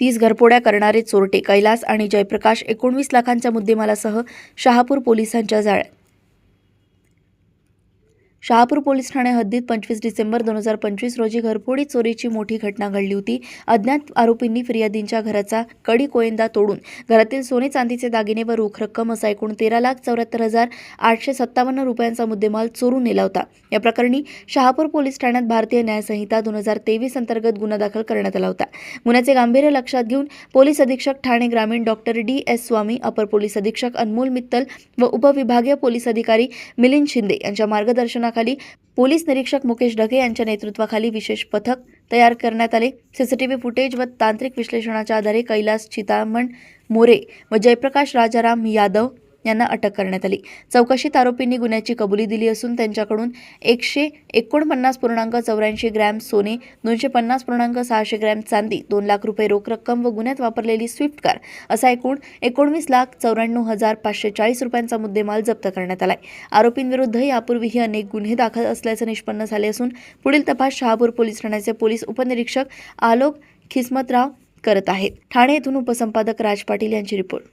तीस घरपोड्या करणारे चोरटे कैलास आणि जयप्रकाश एकोणवीस लाखांच्या मुद्देमालासह शहापूर पोलिसांच्या जाळ्यात. शहापूर पोलीस ठाणे हद्दीत पंचवीस डिसेंबर दोन हजार पंचवीस रोजी घरफोडी चोरीची मोठी घटना घडली होती. अज्ञात आरोपींनी फिर्यादींच्या घराचा कडी कोयंदा तोडून घरातील सोने चांदीचे दागिने व रोख रक्कम असा एकूण तेरा लाख चौऱ्याहत्तर हजार आठशे सत्तावन्न रुपयांचा मुद्देमाल चोरून नेला होता. या प्रकरणी शहापूर पोलीस ठाण्यात भारतीय न्यायसंहिता दोन हजार तेवीस अंतर्गत गुन्हा दाखल करण्यात आला होता. गुन्ह्याचे गांभीर्य लक्षात घेऊन पोलीस अधीक्षक ठाणे ग्रामीण डॉक्टर डी. एस. स्वामी अपर पोलीस अधीक्षक अनमोल मित्तल व उपविभागीय पोलीस अधिकारी मिलिंद शिंदे यांच्या मार्गदर्शनाखाली पोलीस निरीक्षक मुकेश ढगे यांच्या नेतृत्वाखाली विशेष पथक तयार करण्यात आले. सीसीटीव्ही फुटेज व तांत्रिक विश्लेषणाच्या आधारे कैलास चितामण मोरे व जयप्रकाश राजाराम यादव यांना अटक करण्यात आली. चौकशीत आरोपींनी गुन्ह्याची कबुली दिली असून त्यांच्याकडून एकशे एकोणपन्नास पूर्णांक चौऱ्याऐंशी ग्रॅम सोने दोनशे पन्नास पूर्णांक सहाशे ग्रॅम चांदी दोन लाख रुपये रोख रक्कम व गुन्ह्यात वापरलेली स्विफ्ट कार असा एकूण एकोणवीस लाख चौऱ्याण्णव हजार पाचशे चाळीस रुपयांचा मुद्देमाल जप्त करण्यात आलाय. आरोपींविरुद्ध यापूर्वीही अनेक गुन्हे दाखल असल्याचं निष्पन्न झाले असून पुढील तपास शहापूर पोलीस ठाण्याचे पोलीस उपनिरीक्षक आलोक खिस्मतराव करत आहेत. ठाणे येथून उपसंपादक राज पाटील यांची रिपोर्ट.